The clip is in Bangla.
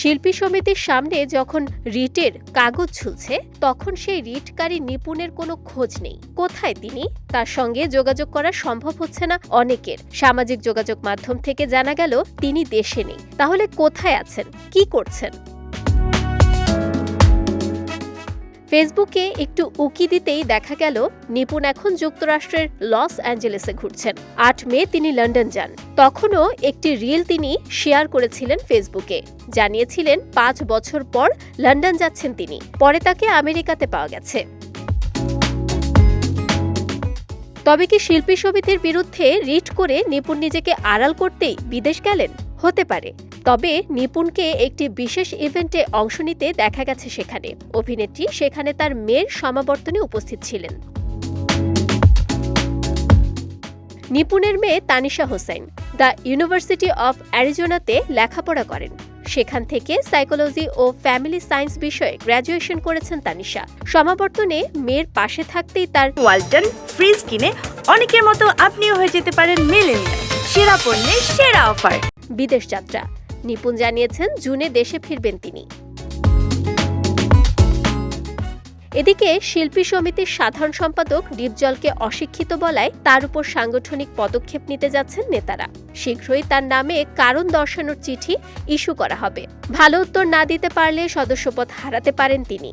শিল্পী সমিতির সামনে যখন রিটের কাগজ ঝুলছে, তখন সেই রিটকারী নিপুণের কোনো খোঁজ নেই। কোথায় তিনি? তার সঙ্গে যোগাযোগ করা সম্ভব হচ্ছে না অনেকের। সামাজিক যোগাযোগ মাধ্যম থেকে জানা গেল, তিনি দেশে নেই। তাহলে কোথায় আছেন? কি করছেন? ফেসবুকে একটু উকি দিতেই দেখা গেল, নিপুণ এখন যুক্তরাষ্ট্রের লস অ্যাঞ্জেলেসে ঘুরছেন। আট মে তিনি লন্ডন যান। তখনও একটি রিল তিনি শেয়ার করেছিলেন ফেসবুকে। জানিয়েছিলেন, পাঁচ বছর পর লন্ডন যাচ্ছেন তিনি। পরে তাকে আমেরিকাতে পাওয়া গেছে। তবে কি শিল্পী সমিতির বিরুদ্ধে রিট করে নিপুণ নিজেকে আড়াল করতেই বিদেশ গেলেন? হতে পারে। তবে নিপুণকে একটি বিশেষ ইভেন্টে অংশ নিতে দেখা গেছে সেখানে। অভিনেত্রী সেখানে তার মেয়ের সমাবর্তনে উপস্থিত ছিলেন। নিপুণের মেয়ে Tanisha Hossain the university of অ্যারিজোনাতে লেখাপড়া করেন। সেখান থেকে সাইকোলজি ও ফ্যামিলি সায়েন্স বিষয়ে গ্র্যাজুয়েশন করেছেন তানিশা। সমাবর্তনে মেয়ের পাশে থাকতেই তার ওয়ালটন ফ্রিজ কিনে অনেকের মতো আপনিও হয়ে যেতে পারেন মেলেনিয়া সেরা পণ্যের সেরা অফার। বিদেশ যাত্রা। নিপুণ জানিয়েছেন, জুনে দেশে ফিরবেন তিনি। এদিকে শিল্পী সমিতির সাধারণ সম্পাদক ডিপজলকে অশিক্ষিত বলায় তার উপর সাংগঠনিক পদক্ষেপ নিতে যাচ্ছেন নেতারা। শীঘ্রই তার নামে কারণ দর্শানোর চিঠি ইস্যু করা হবে। ভালো উত্তর না দিতে পারলে সদস্যপদ হারাতে পারেন তিনি।